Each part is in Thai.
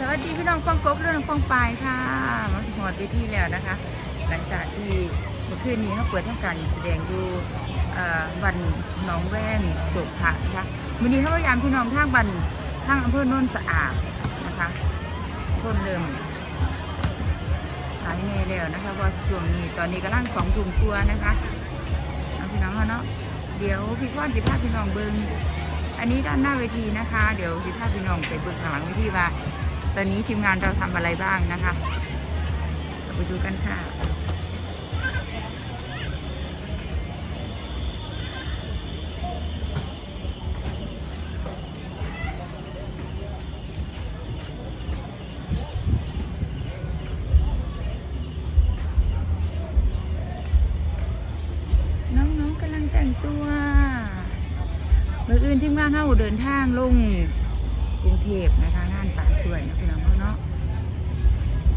สวัสดีพี่น้องฟังกบเรื่องฟังปลายค่ะมาถึงหอดเวทีแล้วนะคะ หลังจากที่เมื่อคืนนี้เขาเปิดทำการแสดงดูวันหนองแว่นโศกผะนะคะวันนี้เขาพยายามพี่น้องทางบันทางอำเภอโนนสะอาดนะคะคนเริ่มหายเหนื่อยแล้วนะคะเพราะช่วงนี้ตอนนี้กำลังสองทุ่มกลัวนะคะพี่น้องเขาเนาะเดี๋ยวพี่พ่อจิพาพี่น้องเบิงอันนี้ด้านหน้าเวทีนะคะ เดี๋ยวสิพาพี่น้องไปเบิงข้างหลังเวทีว่า ตอนนี้ทีมงานเราทำอะไรบ้างนะคะเราไปดูกันค่ะน้องๆกำลังแต่งตัวเมื่ออื่นที่มาเข้าเดินทางลง กรุงเทพนะคะงานป่าสวยนะพี่น้องเขาเนาะ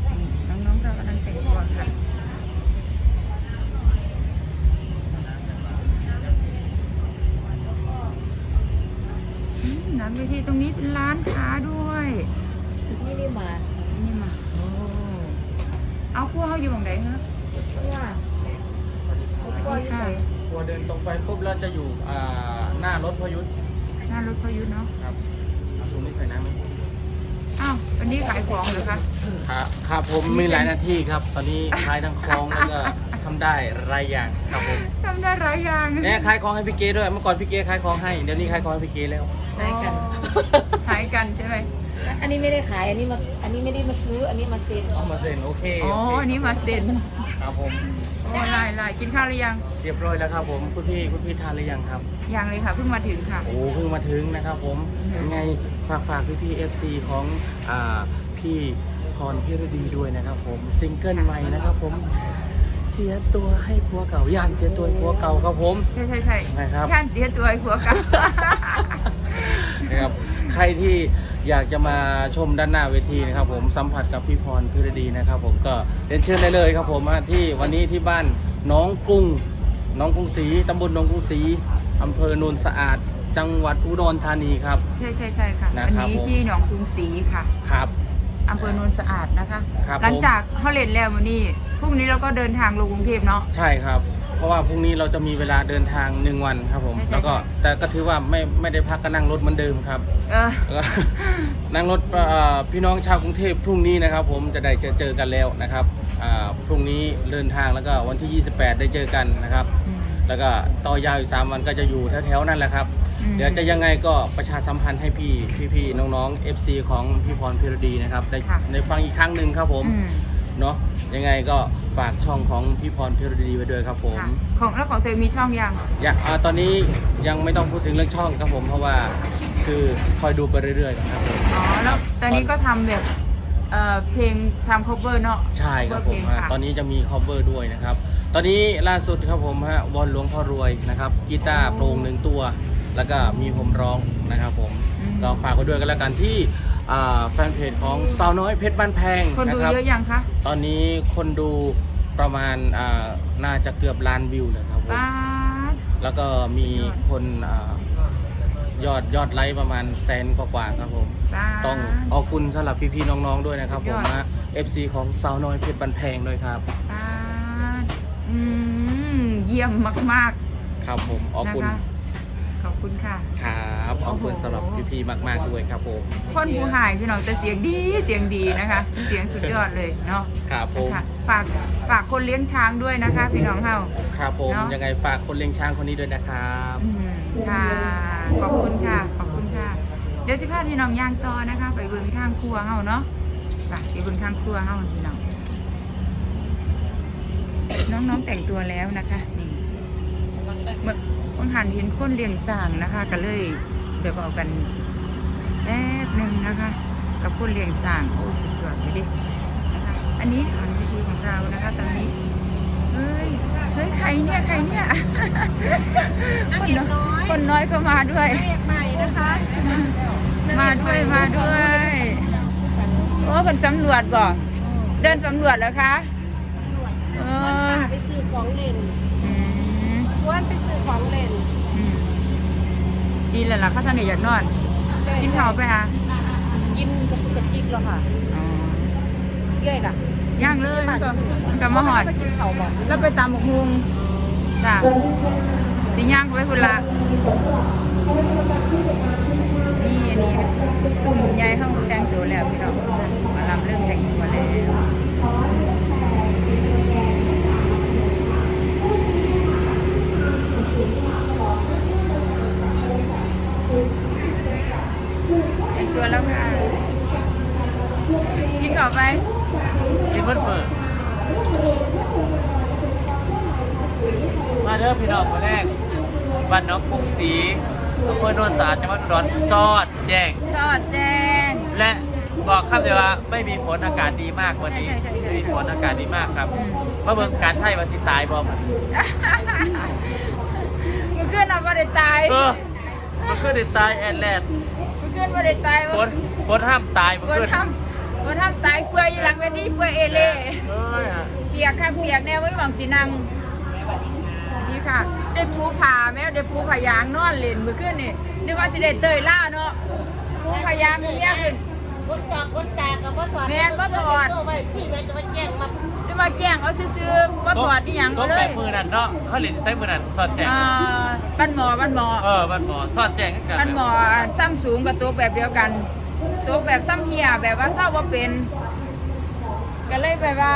นี่น้องๆเรากำลังแต่งตัวค่ะอืมน้ำเวทีตรงนี้เป็นร้านค้าด้วยไม่ได้มานี่มาโอ้เอาพวกเขาอยู่ตรงไหนเหรอเพราะว่าเขาสก็วัสอดียู่ค่ะใส่พอเดินตรงไปปุ๊บแล้วจะอยู่อ่าหน้ารถพยุทธหน้ารถพยุทธเนาะครับ เอาตรงนี้ใส่น้ำไหมอ้าววันนี้ขายของเหรอคะ ครับครับผมมีหลายหน้าที่ครับ ตอนนี้ขายทั้งคลองแล้วก็ทำได้หลายอย่างครับผมทำได้หลายอย่างเนี่ยขายของให้พี่เก๋ด้วยเมื่อก่อนพี่เก๋ขายของให้เดี๋ยวนี้ขายของให้พี่เก๋แล้วได้กัน ขายกันใช่ไหม อันนี้ไม่ได้ขาย อันนี้มา อันนี้ไม่ได้มาซื้อ อันนี้มาเซ็นเอามาเซ็นโอเคอ๋อโเคอันนี้มาเซ็นครับผม โอ้ลายลายกินข้าวหรือยัง เรียบร้อยแล้วครับผมคุณพี่คุณพี่ทานหรือยังครับ ยังเลยค่ะเพิ่งมาถึงค่ะ โอ้เพิ่งมาถึงนะครับผมอืมยังไงฝากฝากพี่พี่เอฟซีของอ่าพี่พรพิรดีด้วยนะครับผมซิงเกิลใหม่นะครับผมเสียตัวให้ผัวเก่าย่านเสียตัวให้ผัวเก่าครับผม ใช่ใช่ใช่นะครับท่านเสียตัวไอ้ผัวกันนะครับ ใครที่อยากจะมาชมด้านหน้าเวทีนะครับ ผมสัมผัสกับพี่พรพิรดีนะครับ ผมก็เรียนเชิญได้เลยครับ ผมฮะที่วันนี้ที่บ้านน้องกรุงน้องกรุงศรีตำบลหนองกรุงศรีอำเภอโนนสะอาด จังหวัดอุดรธานีครับ ใช่ใช่ใช่ค่ะนะอันครับนี้ผม ที่หนองกรุงศรีค่ะครับ อำเภอโนนสะอาดนะคะ ครับหลังผมจากเขาเล่นแล้ววันนี้พรุ่งนี้เราก็เดินทางลงกรุงเทพเนาะใช่ครับ เพราะว่าพรุ่งนี้เราจะมีเวลาเดินทางหนึ่งวันครับผม ใช่ใช่ แล้วก็แต่ก็ถือว่าไม่ไม่ได้พักก็นั่งรถเหมือนเดิมครับเออแล้วก็ นั่งรถเอ่อพี่น้องชาวกรุงเทพพรุ่งนี้นะครับ ผมจะได้เจอเจอกันแล้วนะครับอ่าพรุ่งนี้เดินทางแล้วก็วันที่ 28 ได้เจอกันนะครับอืมแล้วก็ต่อยาวอีก 3 วันก็จะอยู่แถวๆนั่นแหละครับ อืม เดี๋ยวจะยังไงก็ประชาสัมพันธ์ให้พี่พี่ๆน้องๆ FC ของพี่พรพิรดีนะครับได้ได้ฟังอีกครั้งหนึ่งครับผม อืม เนาะ ยังไงก็ฝากช่องของพี่พรพิรดีไว้ด้วยครับผมค่ะของแล้วของเธอมีช่องยัง อยากอ่าตอนนี้ยังไม่ต้องพูดถึงเรื่องช่องครับผมเพราะว่าคือคอยดูไปเรื่อยๆครับผมอ๋อ แล้วตอนนี้ก็ทำแบบเอ่อเพลงทำ cover เนาะ ใช่ครับ cover ผเพลมงฮะค่ะตอนนี้จะมี cover ด้วยนะครับ ตอนนี้ล่าสุดครับผมฮะวอนหลวงพ่อรวยนะครับกีตาร์โปร่งหนึ่งตัว แล้วก็มีผมร้องนะครับผมอืม ก็ฝากไว้ด้วยกันแล้วกันที่ อ่าแฟนเพจของสาวน้อยเพชรบ้านแพงคนดูะรับเยอะยังคะตอนนี้คนดูประมาณอ่าน่าจะเกือบล้านวิวเลยครับผมป้าดแล้วก็มีคนอายอดยอดไลค์ประมาณแสนกว่าๆครับผม ป้าด ต้องขอบคุณสำหรับพี่ๆน้องๆด้วยนะครับผยมอด นะ FC ของสาวน้อยเพชรบันแพงด้วยครับ ป้าดอืมเยี่ยมมาก ครับผมขอบๆนะคุณคะ ขอบคุณค่ะ ครับขอบคุณโอ้โหสำหรับพี่ๆมาก ๆด้วยครับผมคนผู้หายพี่น้องแต่เสียงดีเสียงดีนะคะ เสียงสุดยอดเลยเนาะครับผมนะคะฝากฝากคนเลี้ยงช้างด้วยนะคะพี่น้องเฮาครับผมเนาะยังไงฝากคนเลี้ยงช้างคนนี้ด้วยนะครับอืมค่ะขอบคุณค่ะขอบคุณค่ะ เดี๋ยวสิพาพี่น้องย่างต่อนะคะ ไปเบิ่งทางครัวเฮาเนาะไปไปเบิ่งทางครัวเฮาพี่น้องน้องๆแต่งตัวแล้วนะคะนี่ เมื่อบางหันเห็นคนเลี้ยงสร้างนะคะ ก็เลยเดี๋ยวก็เอากันแป๊บหนึ่งนะคะ กับคนเลี้ยงสร้างโอ้สุดยอดเลยดินะคะอันนี้ฐานพิธีของเรานะคะ ตอนนี้เฮ้ยเฮ้ยใครเนี่ยใครเนี่ยนางเอกน้อยคนน้อยก็มาด้วยนางเอกใหม่นะคะ มาด้วยมาด้วยโอ้เป็นสำรวจบ่เดินสำรวจแล้วคะเอวันอป่าไปซื้อของเล่น อืมวันไปซื้อของเล่นอืมดีแล้วล่ะเขาท่านนี่อยากนอน กินข้าวไปอะกินกับกระจิกเหรอค่ะอ๋อเย้ยล่ะย่างเลยก็ก็มาหอดไปกินเขาบอกแล้วไปตามหมกฮุงจ้ะสิย่างไปพุ่นละนี่อันนี้สุ่มใหญ่เข้าแต่งตัวแล้วพี่น้องมารับเรื่องแต่งตัวแล้วแต่งตัวแล้วค่ะ กินต่อไป กินเพิ่นเปิดมาเด้อพี่น้องคนแรก บ้านน้องกรุงศรีอำเภอโนนสะอาดจังหวัดอุดรซอดแจ้ง สอดแจ้ง และบอกครับเลยว่าไม่มีฝนอากาศดีมากวันนี้ใช่ใช่ใช่ ไม่มีฝนอากาศดีมากครับอืมมาเบิ่งการไทยว่าสิตายบ่มือขึ้นเราไม่ได้ตายเออมันคือได้ตายแอนแลนด์มือขึ้นไม่ได้ตายฝนฝนห้ามตายมันคนคือทำคนทำตายเปลือยอยู่หลังเวทีเปลือยเอเล่เอ้ยอะเปียกค่ะเปียกแน่ไว้หวังสีนังนี่ ค่ะ ได้ปูผ่าแม่ได้ปูผ่ายางนอนเล่นมือขึ้นนี่นึกว่าสิได้เตยล่าเนาะปูผ่ายางเนี่ยขึ้นคนตอกคนแตกกับว่าถอดแม่นบ่ถอดไว้พี่แม่จะมาแจ้งมาจะมาแกล้งเอาซื้อๆว่าถอดที่ยังต้ก็มเลแบยบมือนั่นเนาะเขาเล่นใช้มือนั่นสอดแจ้งอ่าบ้านหมอบ้านหมอเออบ้านหมอสอดแจ้งกันมันหมอซ้ำสูงกับตัวแบบเดียวกัน ตัวแบบซ้ำเฮียแบบว่าเศร้าว่าเป็นก็เลยแบบว่า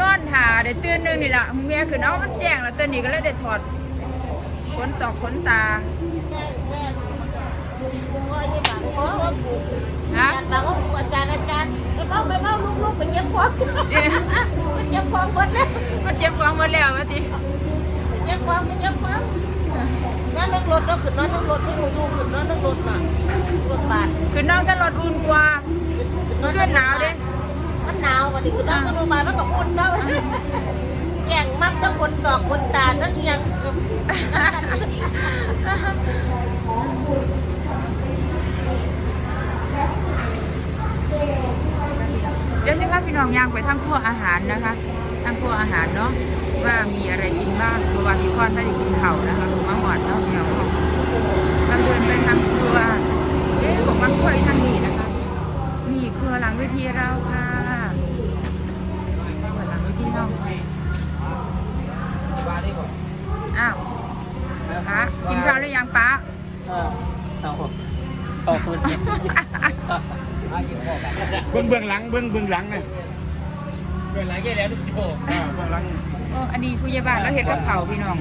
นอนหาได้ตื่นหนึงนี่แหละเมียคือเอามันแจ้งแล้วตัวนี้ก็เลยได้ถอดขนตอกขนตาฮะอางว่าปลูอาจารย์อาจารย์ไปเมาไปเมาลูกๆไปเก็บของเอ๊ะไปเก็บของหมดแล้วมันเจ็บฟังหมาแล้ววะทีเก็บของไปเก็บของนอนทั้งรถแล้วขึ้นนอนทั้งรถไม่รู้อยู่ขึ้นนอนทั้งรถน่ะรถบาทคือน้องจะรถอุ่นกว่าขึ้นหนาวดิมัน หนาวกว่านี้ขึ้นนอนทั้งรถบาทมันก็อุ่นเนาะแย่งมักทั้งคนตอกคนตาทั้งยังเดี๋ยวสิพาพี่น้องย่างไปทางครัวอาหารนะคะทางครัวอาหารเนาะว่ามีอะไรกินบ้างเพราะว่าพี่พรไม่ได้กินเข่านะคะลุงมาหมอดเนาะพี่น้องเนาะกำเดินไปทางครัวเอ๊ะบอกว่าครัวทางนี้นะคะนี่ครัวหลังเวทีเราค่ะครัวหลังเวทีเราอ้าวป้ากินข้าวหรือยังป้า เออเอาขอบคุณ เบื้องเบื้องหลังเบื้องเบื้องหลังเนี่ยเกิดอะไรแก่แล้วทุกโอ่าเบื้องหลังโอ้อันนี้ผู้ใหญ่บ้านเราเห็ดกับเขาวพี่น้อง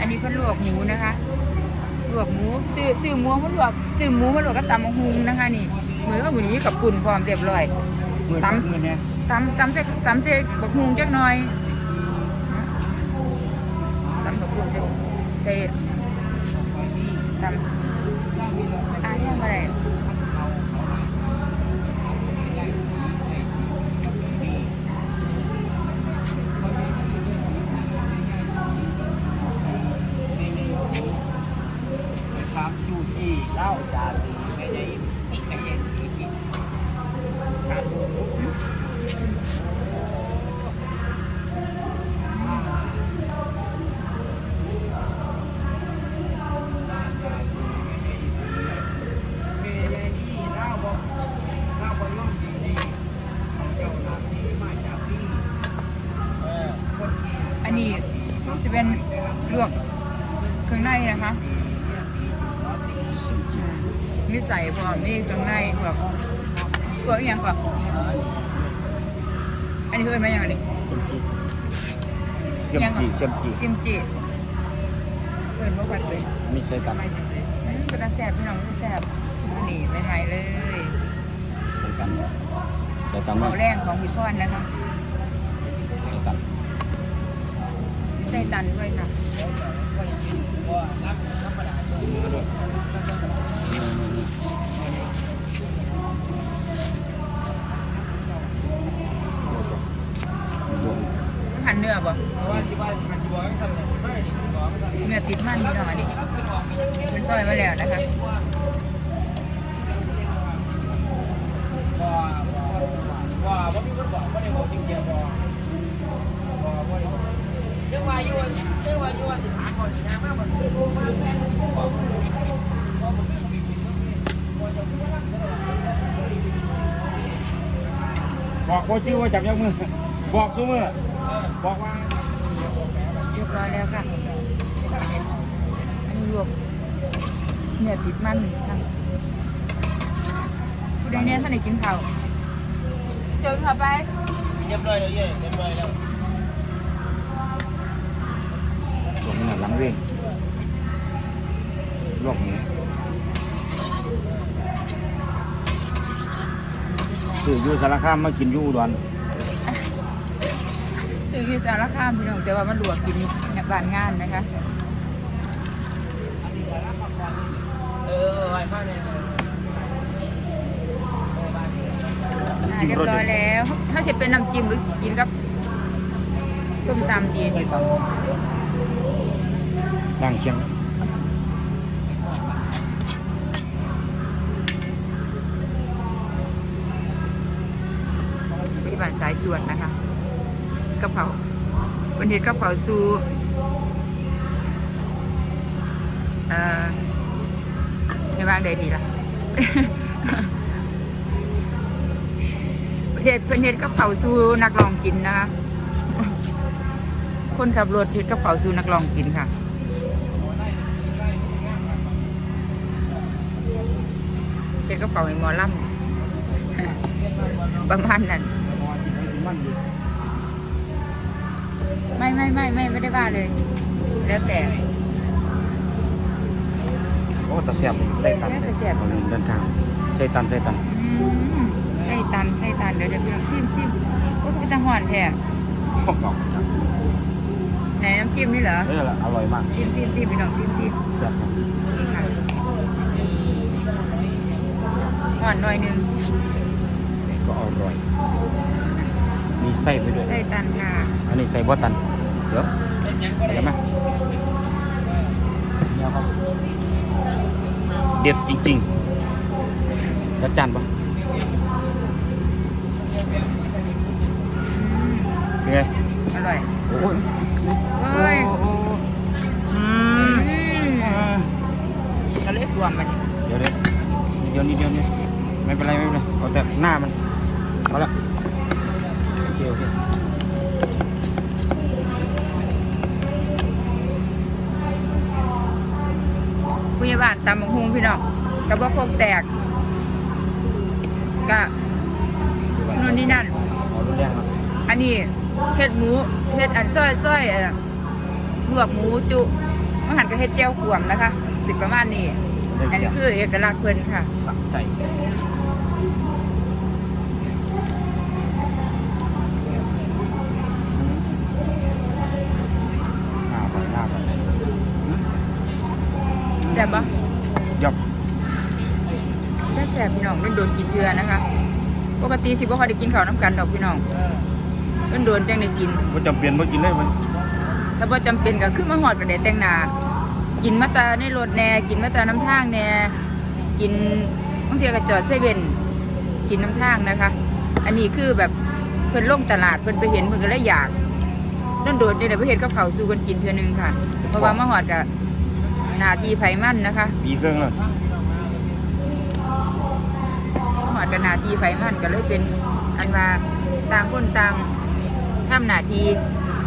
อันนี้เพิ่นลวกหมูนะคะลวกหมูซื้อซื้อหมูมาลวกซื้อหมูมาลวกกับตำบักหุงนะคะนี่มือก็หมูนี้กับปุ่นพร้อมเรียบร้อยมือตำมือเนี่ยตำตำใส่ตำใส่บักหุงจักหน่อยตำบักหุงใส่ใส่ตำอ่ายังไง นนี้คือเป็นไหมอย่างไรเสียมจีเสียมจีซิมจิเปิดบ่ผัดเลยมีใช้กันอืมเป็นตาแซ่บพี่น้องเป็นตาแซ่บอันนี่ใหม่ๆเลยใช้กันใช้กันเขาแรงของพี่พรนะคะใช้กันใส่ตันด้วยค่ะหั่น เนื้อบ่เนื้อติดมันพี่น้องอันนี้เป็นซอยมาแล้วนะคะเบอกโคจิ้วว่าจับยกมือ บอกซูมือบอกว่า เรียบร้อยแล้วค่ะ อันนี้ลวกเนื้อติดมันค่ะผู้ใดเนี่ยท่านไหนกินข้าวเจอข้าวไป เรียบร้อยแล้วเย่เรียบร้อยแล้วตรงนี้หลังเว้งลวกนี้คืออยู่สารคามมากินอยู่อุดร ซื้อที่สารคามพี่น้องแต่ว่ามันลวกกินในบ้านงานนะคะเออไวมากเลยอ่าเรียบร้อยแล้ว ถ้าจะเป็นน้ำจิ้มหรือสิกินกับส้มตำดีด่างเชียงที่บ้านสายจวดนะคะ กระเพราวันนี้กระเพราซูเอ่อให้วางได้ดีล่ะประเทศประเทศกระเพราซูนักลองกินนะคะคนขับรถเฮ็ดกระเพราซูนักลองกินค่ะเฮ็ดกระเพราให้หมอลำประมาณนั้น ไม่ไม่ไม่ไม่ไม่ได้ว่าเลย แล้วแต่ โอ้ตะเสียบใส่ตันตะเสียบ เดินทางใส่ตันใส่ตันอืมไส้ตันไส้ตันเดี๋ยวเดี๋ยวพี่ลองซิมซิมโอ้คือตะหอนแท้พวกเราไหนน้ำจิ้มนี่เหรอเออละอร่อยมากซิมซิมซิมพี่ลองซิมซิมแซ่บมากนี่ค่ะนี่หอนหน่อยหนึงก็อร่อย มีไส้ไปด้วยไส้ตันค่ะอันนี้ใส่บ่ตันเดี๋ยวเดี๋ยวมาเนี่ยครับเด็ดจริงๆจัดจานปะอืมเป็นไง อร่อยโอ้ยเอ้ยโอ้อืมอืมอ่าก็เลยรวมมันเดี๋ยวเดี๋ยวนิดเดียวนิดเดียวนี่ไม่เป็นไรไม่เป็นไรเอาแต่หน้ามันเอาละโอเคโอเค พยาบาลตำบักฮุงพี่น้องกระบอกโคกแตกกะนู่นนี่นั่น อันนี้เห็ดหมูเห็ดอันซ้อยซ้อยเอ่อลวกหมูจุมังหันก็เห็ดเจียวขวมนะคะ สิบประมาณนี้เล่นอันนี้คือเอกลักษณ์เพิ่นค่ะสใจหน้าไปหน้าไป แซ่บปะยับแซ่บแซ่บพี่น้องเป็นโดนกินเทือนะคะ ปกติสิบ่ค่อยได้กินข้าวน้ำกันดอกพี่น้องเป็นโดนจังได้กินว่าจำเป็นว่ากินเลยมันถ้าบ่จำเป็นก็คือมาหอดกันได้แต่งหน้ากินมาแตาในรถแหน่กินมาแตาน้ำทางแหน่กินบางทีก็จอดเซเว่นกินน้ำทางนะคะ อันนี้คือแบบเพิ่นลงตลาดเพิ่นไปเห็นเพิ่นก็เลยอยากนั่นโดดเดี๋ยวไปเห็นกับเขาวสู้กันกินเทื่อนึงค่ะ เพราะว่ามาหอดกับห นาทีไผมันนะคะปีเครื่องเลยมาหอดกับหนาทีไผมันก็เลยเป็นอันว่าต่างคนต่างทำหนาที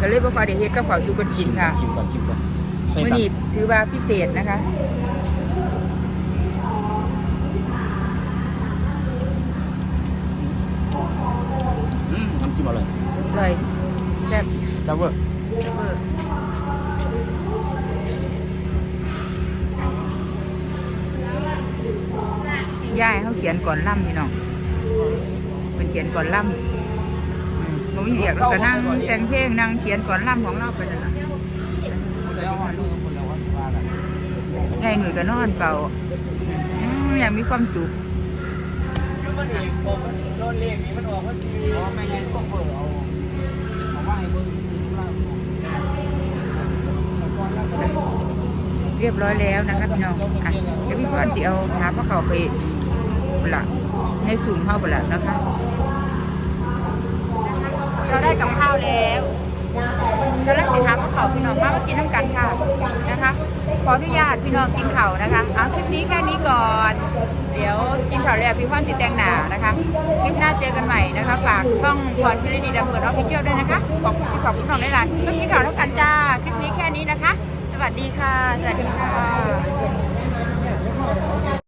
ก็เลยบ่พอได้เฮ็ดกับเขาวสู้กันกินค่ะชิมก่อนชิมก่อนใส่มื้อตันนี้ถือว่าพิเศษนะคะอืมน้ำจิ้มอร่อยเลยแซ่บจับเวอร์เวอร์ ย่ายเขาเขียนก่อนล่ำพี่น้องเป็นเขียนก่อนล่ำมบ่มีเรียกแล้วก็นั่งแต่งเพลงนั่งเขียนก่อนล่ำของเราไปนั่นแหละยายหนุ่ยก็นอนเฝ้าอยากมีความสุขมันเองผมมันโดนเลขนี้มันออกมันทีอ๋อไม่ใช่พวกเปิดเอาเอาว่าให้เหล้าเรียบร้อยแล้วนะคะพี่น้องอะเดี๋ยวพี่พรสิเอาหาพระเขาไป บุละในสุ่มเข้าบุละนะคะ เราได้กับข้าวแล้วเราได้สิหาพระเขาพี่น้องมามากินน้ำกันค่ะนะคะ ขออนุญาตพี่น้องกินเข่านะคะเอาคลิปนี้แค่นี้ก่อน เดี๋ยวกินข่าแล้วพี่พรสิแจงหนานะคะ คลิปหน้าเจอกันใหม่นะคะฝากช่องพรพิรดีดำเนินออฟฟิเชียลด้วยนะคะ ขอบคุณขอบคุณน้องหลายๆก็คิดข่าวแล้วกันจ้า คลิปนี้แค่นี้นะคะ สวัสดีค่ะ สวัสดีค่ะ